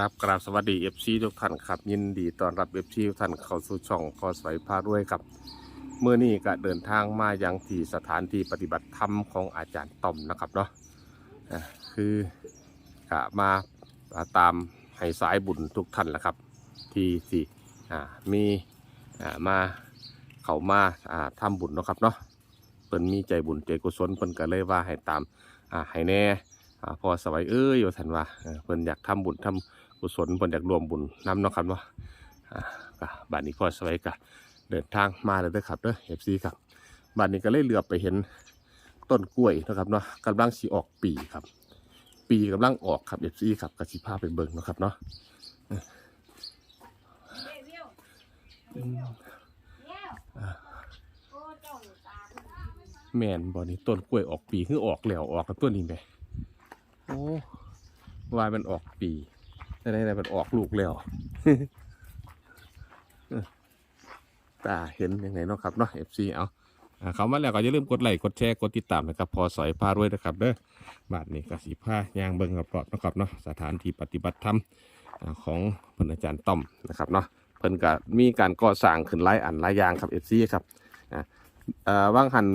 ครับกราบสวัสดีเอฟซีทุกท่านครับ ยินดีต้อนรับเอฟซีทุกท่านเข้าสู่ช่องพอสวยพาด้วยครับเมื่อนี้ก็เดินทางมายังที่สถานที่ปฏิบัติธรรมของอาจารย์ต้อมนะครับเนาะอะคือกะมาตามให้สายบุญทุกท่านแหละครับ ที่ที่อ่ามีอ่ามาเขามาอ่าทำบุญเนาะครับเนาะเพิ่นมีใจบุญใจกุศลเพิ่นก็เลยว่าให้ตามอ่าให้แน่ อาพอสวัยเอ้ยว่าท่านว่าเออเพิ่นอยากทำบุญทำ กุศลเพิ่นอยากรวมบุญน้ำเนาะครับเนาะก็บ้านนี้พ่อสวยก็เดินทางมาเลยเด้อครับเด้อเอฟซีครับบ้านนี้ก็เลยเหลือบไปเห็นต้นกล้วยนะครับเนาะกำลังสีออกปีครับ ปีกำลังออกครับเอฟซีครับกระสิพาไปเบิ่งเนาะครับเนาะแมนบ่นี่ต้นกล้วยออกปีคือออกแล้วออกกับต้นนี้ไหมโอ้วายมันออกปี ได้ได้มันออกลูกแล้วตาเห็นยังไงเนาะครับเนาะ FC เอาอ่าเขามาแล้วก็อย่าลืมกดไลค์กดแชร์กดติดตามนะครับ พอสอยพาด้วยนะครับเด้อบาทนี้กสีผ้ายางเบิ้งกับปลอดนะครับเนาะสถานที่ปฏิบัติธรรมของพระอาจารย์ต้อมนะครับเนาะเพิ่นก็มีการก่อสร้างขึ้นหลายอันหลายอย่างครับ FC ครับอ่าว่างหัน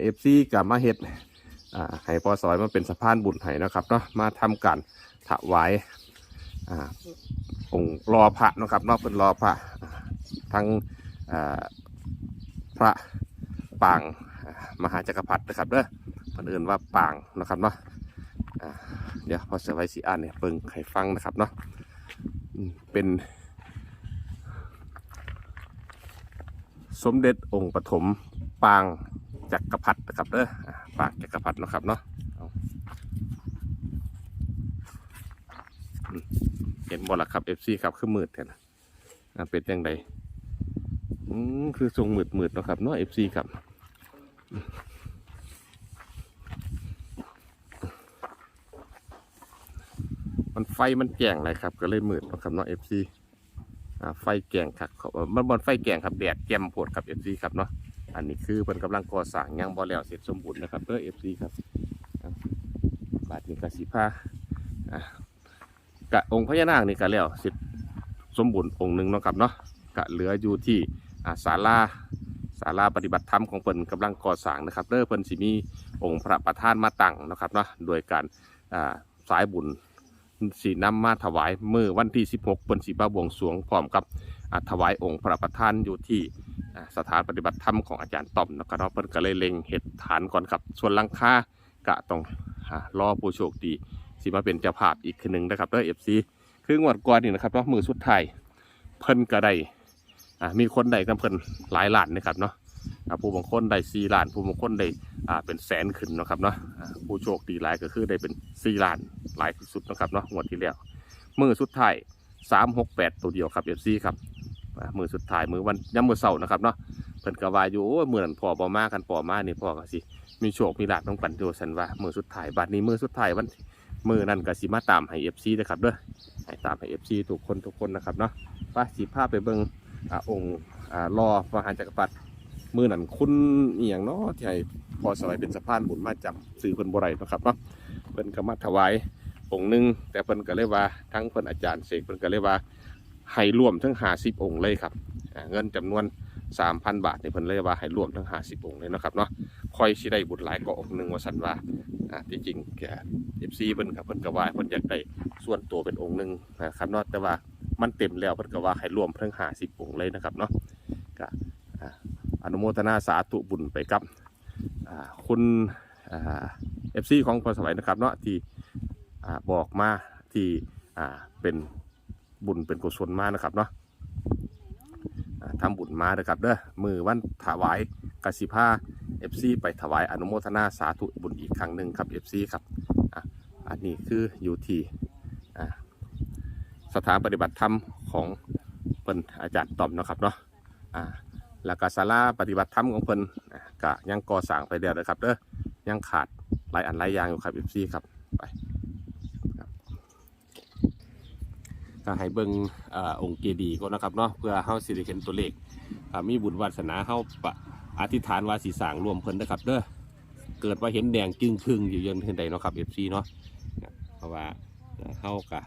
เอฟซีกับมาเฮ็ดอ่าให้พอสอยมาเป็นสะพานบุญให้นะครับเนาะมาทำการถวาย องค์รอพระนะครับเนอกเป็นรอพระทั้งพระปางมหาจักรพรรดินะครับเด้อเพิ่นเอื่นว่าปางนะครับเนาะเดี๋ยวพอเสไว้สีอ่านเนี่ยเปิงไข่ฟังนะครับเนาะเป็น สมเด็จองค์ปฐมปางจักรพรรดินะครับเด้อปางจักรพรรดินะครับเนาะ เห็นบ่ละครับ FC ครับคือมืดแท้นะเป็นยังไงคือทรงมืดมืดๆนะครับเนาะ FC ครับมันไฟมันแก่งเลยครับ ก็เลยมืดนะครับเนาะ FC อ่าไฟแก่งครับมันบนไฟแก่งครับแดดแจ่มโพดครับ FC ครับเนาะอันนี้คือเป็นกำลังก่อสร้างยังบ่แล้วเสร็จสมบูรณ์นะครับเด้อ FC ครับอ่าบาทนี้กสิพาอ่า กะองค์พญานาคนี่กะแล้วสิสมบูรณ์องค์หนึ่งเนาะครับเนาะกะเหลืออยู่ที่ศาลาศาลาปฏิบัติธรรมของเพิ่นกำลังก่อสร้างนะครับเด้อเพิ่นสิมีองค์พระประธานมาตั้งนะครับเนาะโดยการสายบุญสีน้ำมาถวายเมื่อวันที่ 16เพิ่นสิมาบวงสวงพร้อมกับถวายองค์พระประธานอยู่ที่สถานปฏิบัติธรรมของอาจารย์ต้อมนะครับเพิ่นก็เลยเล็งเห็ดฐานก่อนครับส่วนลังคา กะต้องอ่ารอผู้โชคดีสิมาเป็นเจ้าภาพอีกคืนหนึ่งนะครับเด้อเอฟซีคืองวดก่อนนี่นะครับเนาะมือสุดท้ายเพิ่นก็ได้อ่ามีคนได้กับเพิ่นหลายล้านนะครับเนาะผู้บางคนได้สี่ล้าน ผู้บางคนได้อ่าเป็นแสนขึ้นนะครับเนาะผู้โชคดีหลายก็คือได้เป็นสี่ล้านหลายที่สุดนะครับเนาะงวดที่แล้วมือสุดท้ายสามหกแปดตัวเดียวครับเอฟซีครับ มือสุดท้ายมือวันย้ำมือเสาร์นะครับเนาะเพิ่นก็ว่าอยู่โอ้มือนั้นพอบมากันพอมานี่พ่อก็สิมีโชคมีลาภต้องปันโดสันว่ามือสุดท้ายบัดนี้มือสุดท้ายวันมือนั่นก็สิมาตามให้เอฟซีนะครับเด้อให้ตามให้เอฟซีทุกคนทุกคนนะครับเนาะป้าสีผ้าไปเบิ่งอ่าองค์อ่ารอมหาจักรพรรดิมือนั่นคุณเอียงเนาะที่ให้พอสมัยเป็นสะพานบุญมาจำสื่อเพิ่นบ่ไรนะครับเนาะเพิ่นก็มาถวายองค์หนึงแต่เพิ่นก็เลยว่าทั้งเพิ่นอาจารย์เสกเพิ่นก็เลยว่า ให้รวมทั้ง50องค์เลยครับเงินจำนวน3,000บาทนี่เพิ่นเลยว่าให้รวมทั้ง50องค์เลยนะครับเนาะค่อยสิได้บุญหลายกว่าองค์หนึงว่าซั่นว่าอ่าที่จริงแกเอฟซีเพิ่นกับเพิ่นก็ว่าเพิ่นอยากได้ส่วนตัวเป็นองค์หนึ่งนะครับเนาะแต่ว่ามันเต็มแล้วเพิ่นก็ว่าให้รวมเพิ่งหาสิบองค์เลยนะครับเนาะก็อ่านุโมทนาสาธุบุญไปกับอ่าคุณเอฟซีของพอสวัยนะครับเนาะที่อ่าบอกมาที่อ่าเป็น บุญเป็นกุศลมานะครับเนาะอ่าทำบุญมานะครับเด้อมือวันถวายกสิภาเอฟซีไปถวายอนุโมทนาสาธุบุญอีกครั้งหนึ่งครับเอฟซีครับอันนี้คืออยู่ที่สถานปฏิบัติธรรมของเพิ่นอาจารย์ต้อมนะครับเนาะแล้วก็ศาลาปฏิบัติธรรมของเพิ่นอะก็ยังก่อสร้างไปเดียวเลยครับเด้อยังขาดหลายอันหลายอย่างอยู่ครับเอฟซีครับไปครับ ก็ให้เบิ่งอองค์เจดีก็นะครับเนาะเพื่อเฮาสิได้เห็นตัวเลขอ่ามีบุญวาสนาเฮาปะอธิษฐานว่าสีสางรวมเพิ่นนะครับเด้อเกิดว่าเห็นแดงจึงครึ่งอยู่ยังเห็นใดเนาะครับเอฟซีเนาะเพราะว่าเฮากะ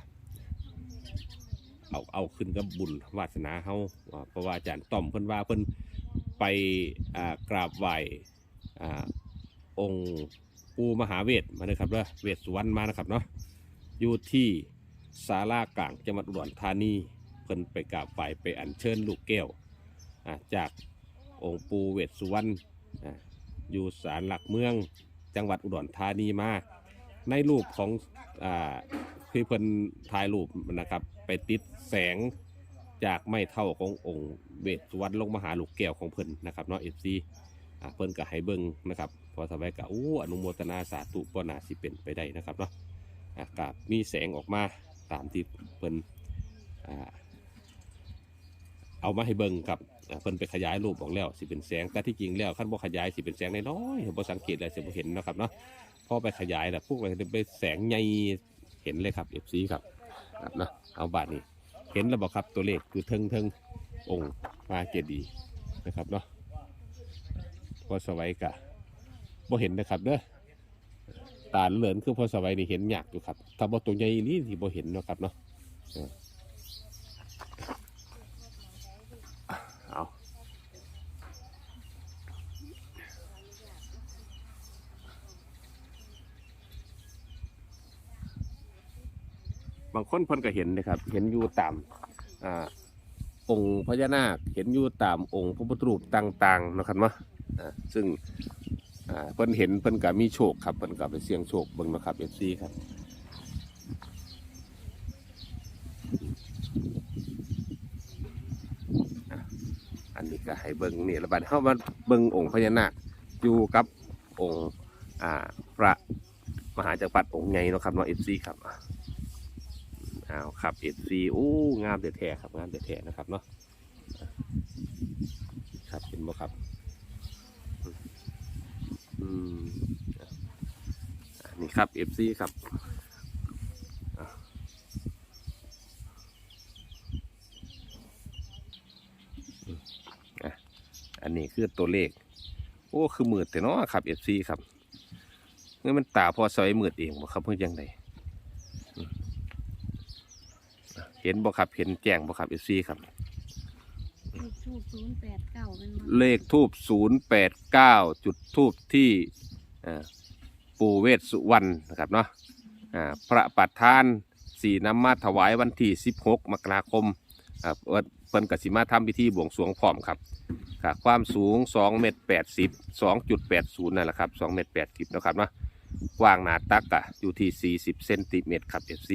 เอาเอาขึ้นกับบุญวาสนาเฮาว่าเพราะว่าอาจารย์ต้อมเพิ่นว่าเพิ่นไปกราบไหว้อ่าองค์ปูมหาเวทมาเลยครับเด้อเวทสุวรรณมานะครับเนาะอยู่ที่ ศาลากลางจังหวัดอุดรธานีเพิ่นไปกราบไหว้ไปอัญเชิญลูกแก้วอ่าจากองค์ปู่เวสุวรรณอ่าอยู่ศาลหลักเมืองจังหวัดอุดรธานีมาในรูปของอ่าที่เพิ่นถ่ายรูปนะครับไปติดแสงจากไม้เท่าขององค์เวสุวรรณลงมาหาลูกแก้วของเพิ่นนะครับเนาะเอฟซีอ่าเพิ่นก็ให้เบิ่งนะครับพอสบายก็อู้อนุโมทนาสาธุบ่น่าสิเป็นไปได้นะครับเนาะอ่าก็มีแสงออกมา ตามที่เพิ่นเอามาให้เบิ่งครับเพิ่นไปขยายรูปออกแล้วสิเป็นแสงแต่ที่จริงแล้วคันบ่ขยายสิเป็นแสงน้อยๆบ่สังเกตแล้วสิบ่เห็นนะครับเนาะพอไปขยายแล้วพวกมันไปแสงใหญ่เห็นเลยครับเอฟซีครับครับเนาะเอาบาทนี้เห็นแล้วบอกครับตัวเลขคือเทิงเทิงองค์มาเจดีนะครับเนาะพอสวัยกะบ่เห็นนะครับเด้อ ตาเหลือนคือพอสวัยนี่เห็นยากอยู่ครับ ถ้าบ่ตัวใหญ่นี่ที่บ่เห็นเนาะครับเนาะเอาบางคนเพิ่นก็เห็นนะครับ เห็นอยู่ตามอ่าองค์พญานาค เห็นอยู่ตามองค์พระพุทธรูปต่างๆนะครับเนาะอ่าซึ่ง อ่าเพิ่นเห็นเพิ่นก็มีโชคครับเพิ่นก็ไปเสี่ยงโชคเบิ่งนะครับเอฟซีครับอันนี้ก็ให้เบิ่งนี่ระบาดเข้ามาเบิ่งองค์พญานาคอยู่กับองค์อ่าพระมหาจักรพรรดิองค์ใหญ่เนาะครับเนาะเอฟซีครับอ้าวครับเอซีโอ้งามเดือดแท้ครับงามเดือดแท้นะครับเนาะครับเห็นบ่ครับ อืมนี่ครับเอฟซีครับอันนี้คือตัวเลข โอ้คือมืดแต่เนาะครับเอฟซีครับเมื่อมันตาพอซอยมืดเองบ่ครับเพื่อยังไงเห็นบ่ครับเห็นแจ้งบ่ครับเอซีครับ ทูบศูนย์แปดเก้าเป็นบ่เลขทูบ089จุดทูบที่เอ่อปู่เวสสุวรรณนะครับเนาะอ่าพระประธานสีน้ำมาถวายวันที่ 16 มกราคมอ่าเอิ้นเพิ่นกสิมาทำพิธีบวงสรวงพร้อมครับค่ะความสูง 2 เมตร 80 2.80 นั่นแหละครับ 2 เมตร 80 นะครับเนาะกว้างหนาตักอะอยู่ที่ 40 เซนติเมตรครับ FC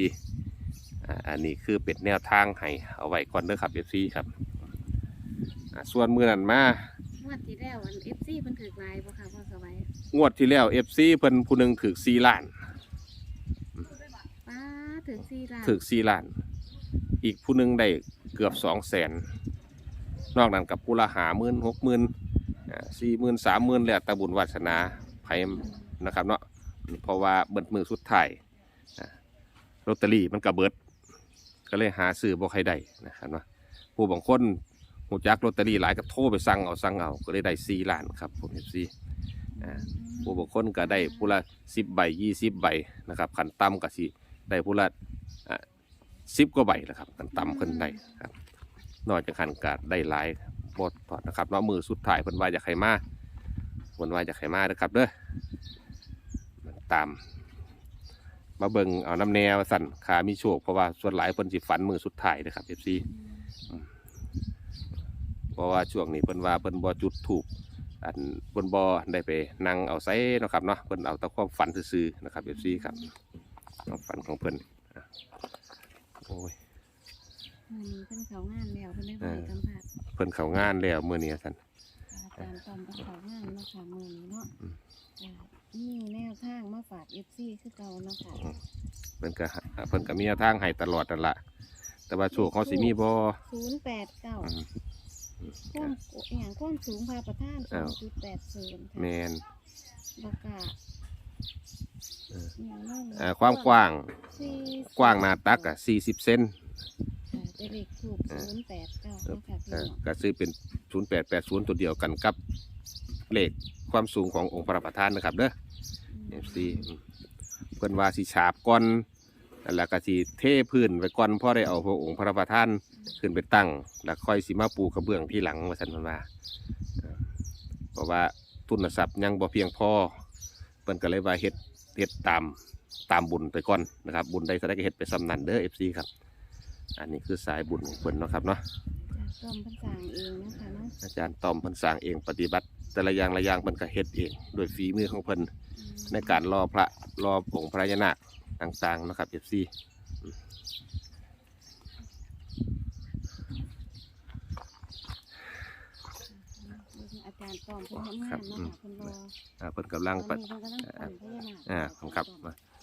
อ่าอันนี้คือเป็นแนวทางให้เอาไว้ก่อนเด้อครับ FC ครับ อ่าส่วนมือนั้นมางวดที่แล้วอันเอฟซีเพิ่นถือลายบ่ค่ะพ่อสบายงวดที่แล้ว FC เพิ่นผู้หนึงถือ4ล้านป้าถือสี่ล้านถือ4ล้าน อีกผู้หนึงได้เกือบ2แสนนอกนั้นกับผู้ละหาหมื่นหกหมื่นสี่หมื่นสามหมื่นแล้วแต่บุญวาสนาไผนะครับเนาะเพราะว่าเบิดมือสุดท้ายอ่าลอตเตอรี่มันก็เบิด ก็เลยหาซื้อบ่ใครได้นะครับเนาะผู้บางคน หูจักลอตเตอรี่หลายก็โทรไปสั่งเอาสั่งเอาก็เลยได้สี่ล้านครับผมเอฟซีอ่าผู้บางคนก็ได้ผู้ละสิบใบยี่สิบใบนะครับขันต่ำก็สิได้ผู้ละสิบกว่าใบนะครับขันต่ำขึ้นได้ครับนอกจากขันกาดได้หลายบทพอนะครับเนาะมือสุดท้ายเพิ่นว่าจะใครมาเพิ่นว่าจะใครมาเด้อครับเด้อตาม มาเบิ่งเอาน้ำแนวสั่นขามีโชคเพราะว่าส่วนหลายเพิ่นสิฝันมือสุดท้ายนะครับเอฟซี เพราะว่าช่วงนี้เพิ่นว่าเพิ่นบ่จุดถูกอันเพิ่นบ่ได้ไปนั่งเอาไซเนาะครับเนาะเพิ่นเอาแต่ความฝันซื่อๆนะครับ FC ครับความฝันของเพิ่นอะโอ้ยอืมเพิ่นเขางานแล้วเพิ่นได้ไปสัมผัสเพิ่นเข้างานแล้วมื้อนี้ซั่นอาจารย์ตอมเพิ่นเขางานเนาะค่ะมื้อนี้เนาะอืม จ้ะมีแนวทางมาฝากเอฟซีคือเก่าเนาะค่ะเพิ่นก็หาเพิ่นก็มีแนวทางให้ตลอดนั่นล่ะแต่ว่าโชคเขาสิมีบ่ศูนย์แปดเก้าอืม ความอย่างความสูงพาประธานสอ้าอวงจุดแปดศูนย์ค่ะแม่นบกาเอออย่างนั้นอ่าความกว้างสี่กว้างหน้าตักอะ40 เซนค่ะจะเลขถูกศูนย์แปดเก้าเนาะค่ะพี่เอ่อน้องก็ซื้อเป็น 0880 ตัวเดียวกันกับเลขความสูงขององค์พระประธานนะครับเด้อ FC อืมเพิ่นว่าสิฉาบก่อน แล้วก็สิเทพื้นไว้ก่อนพ่อได้เอาพระองค์พระประธานขึ้นไปตั้ง แล้วค่อยสิมาปูกระเบื้องที่หลังว่าซั่นเพิ่นว่าเออเพราะว่าทุนทรัพย์ยังบ่เพียงพอเพิ่นก็เลยว่าเฮ็ดเฮ็ดตามตามบุญไปก่อนนะครับ บุญใดก็ได้ก็เฮ็ดไปสำนันเด้อ FC ครับ อันนี้คือสายบุญของเพิ่นเนาะครับเนาะต้มเพิ่นสร้างเองนะคะเนาะอาจารย์ต้อมเพิ่นสร้างเองปฏิบัติ แต่ละอย่างละอย่างเพิ่นก็เฮ็ดเองโดวยฝีมือของเพิ่นอืมในการรอพระรอองค์พระยานาค ต่างๆนะครับ FC อาจารย์ต้อมเพิ่นทำงานเนาะค่ะเพิ่นรออ่าเพิ่นกำลังตปะอนนี้เพิ่นกำลังปั่นพญานาคอ่าครับ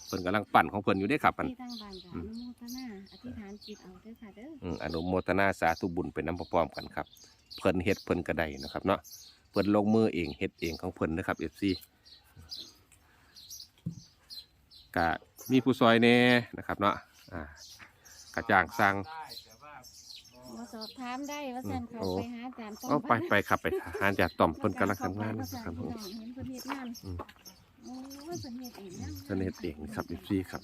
เพิ่นกำลังปั่นของเพิ่นอยู่เด้ครับมันที่ตั้งบ้านกับอนุโมทนาอธิษฐานจิตเอาเด้อค่ะเด้อ อืมอนุโมทนาสาธุบุญไปน้ำพร้อมๆกันครับ เพิ่นเฮ็ดเพิ่นกระไดนะครับเนาะเพิ่นลงมือเองเฮ็ดเองของเพิ่นนะครับ FC กะ มีผู้ซอยแน่นะครับเนาะอ่ากระจ้างสร้าง มาสอบถามได้ว่าซั่นเขาโอ้ไปหาอาจารย์ต้อมเอาไปไปครับไปหาจากต่อมเพิ่นกำลังทำงานนะนะคครัรับบพี่น้องเห็นเพิ่นเฮ็ดงานอืม โอ้ยเพิ่นเฮ็ดเองนะเพิ่นเฮ็ดเองครับ FC ครับ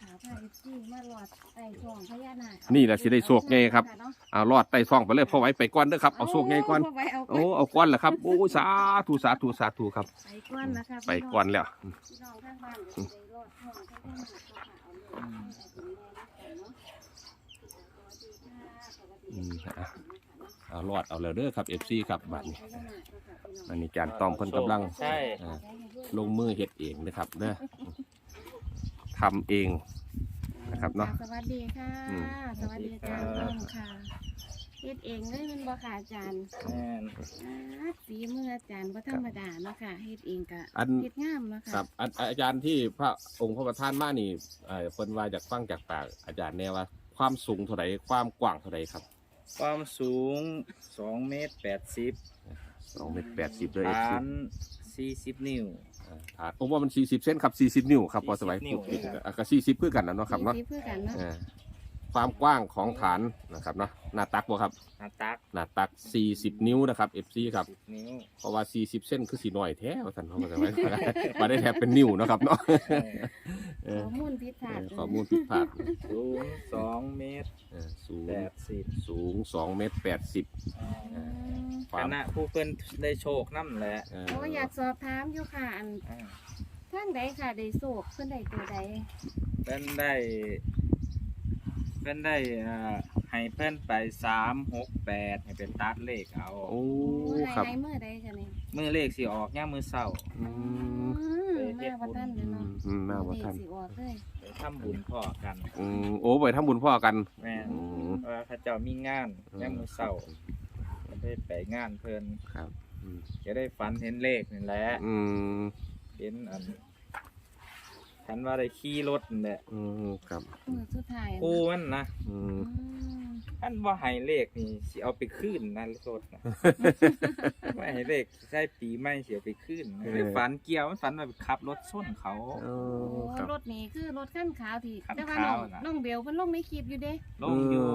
ขาพาเอฟซีมาหลอดไต่ช่องพญานาคนี่แหละสิได้โชคใหญ่ครับ เอารอดไต่ท้องไปเลยพอไว้ไปก่อนเด้อครับเอาโชคใหญ่ก่อนเาไว้เอาโอ้เอาก้อนเหรอครับโอ้สาธุสาธุสาธุครับ ไปก่อนนะคะไปก่อนแล้ว พี่น้องข้างบ้านก็สิได้ร อดช่องพญานาคเขาค่ะเอาเลยเอาถึงแดงนะคะเนาะสวัสดีค่ะสวัสดีอืมค่ะอะเอารอดเอาแล้วเด้อครับ FC ครับบัดนี้อันนี้จานต้อมเพิ่นกำลังใช่ อ่าลงมือเฮ็ดเองนะครับเด้อทำเอง นะครับเนาะ สวัสดีค่ะ อืม สวัสดีอาจารย์ต้อมค่ะ เฮ็ดเองเลยแมันบ่ค่ะอาจารย์แม่นอ่าฝีมืออาจารย์บ่ธรรมดาเนาะค่ะเฮ็ดเองก็อัน เฮ็ดงามเนาะคค่ะรับอันอาจารย์ที่พระองค์พระประธานมานี่เอ่อเพิ่นว่าจากฟังจากปากอาจารย์แน่ว่า ความสูงเท่าไหร่ความกว้างเท่าไหร่ครับความสูง2เมตร80 2เมตร80เลยฐาน40 นิ้ว ฐานผมว่ามัน 40 เซนครับ 40 นิ้วครับพอสมัย40นิ้วพูดผิดอะก็40คือกันนะเนาะครับเนาะฝีมือกันเนาะเออ ความกว้างของฐานนะครับเนาะหน้าตักบ่ครับหน้าตักหน้าตัก 40 นิ้วนะครับ FC ครับ10นิ้วเพราะว่า 40 เส้นคือสีน้อยแท้ว่าท่านเขาก็จะไว้มาได้แทบเป็นนิ้วเนาะครับเนาะเออข้อมูลผิดพลาดเออข้อมูลผิดพลาดสูง2เมตรเออสูง80สูง2เมตร80 อืมควาคมณะผู้เพิ่นได้โชคนํแหละเออ โอ้อยากสอบถามอยู่ค่ะ อันอ่าท่านใดค่ะได้โศกเพิ่นได้ตัวใด เพิ่นได้เพิ่นได้อ่าให้เพิ่นไป368ให้เป็นตัดเลขเอาโอ้โอ้ครับให้เมื่อใดค่ะนี่มือเลขสิออกยามมื้อเช้า อือืมมมาบ่ทันเลยเนาะอืมมาบ่ทันเลขสิออกเลยไปทำบุญพ่อกันอืมโอ้ไปทำบุญพ่อกันแม่นอืม ว่าเขาเจ้ามีงานยามมื้อเช้าก็ได้ไปงานเพิ่นครับอืมจะได้ฝันเห็นเลขนี่แหละอืมเห็นอัน ฉันว่าได้ขี่รถนี่แหละอืมครับมือสุดท้ายกูมันนะอืมอืมอันว่าให้เลขนี่สิเอาไปคืนนะรถนะว่าให้เลขใช่ปีใหม่สิเอาไปคืนได้ฝันเกี่ยวมันฝันว่าไปขับรถชนเขาโอ้โอ้ครับ รถนี้คือรถขั้นขาวที่คันแต่ว่าขาน้อวงน่ะ น้องเบลเพิ่นลงในคลิปอยู่เด้ลงอยู่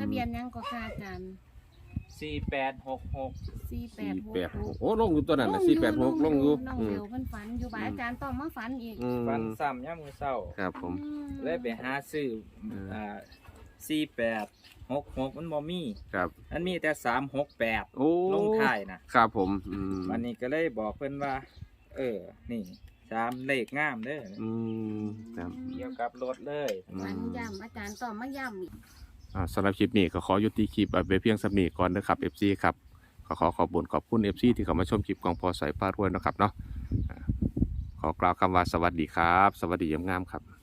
ทะเบียนหยังก็ค่ะอาจารย์ สี่แปดหกหกสี่แปดหก4866โอ้ลงอยู่ตัวนั้นนะสี่แปดหกลงอยู่น้องอืเบมลเพิ่นฝันอยู่บ่ายอาจารย์ต้องมาฝันอีกอืมฝันซ้ำยามมื้อเช้าครับผม อืมเลยไปหาซื้อเอออ่อ่าสี่แปดหกหกมันบ่มีครับ มันมีแต่สามหกแปดโอ้ลงท้ายนะครับผมอืมวันนี้ก็เลยบอกเพิ่นว่า เออ นี่สามเลขงามเด้ออืมครับ เกี่ยวกับรถเลย ฝันย้ำอาจารย์ต้องมาย้ำอีกอ่า สำหรับคลิปนี้ก็ขอยุติคลิปไปเพียงสำนีก่อนนะครับเอฟซีครับขอขอขอบคุญขอบคุณเอฟซีที่เข้ามาชมคลิปของพอสายพาดรวยนะครับเนาะขอกล่าวคำว่าสวัสดีครับ สวัสดียามงามครับ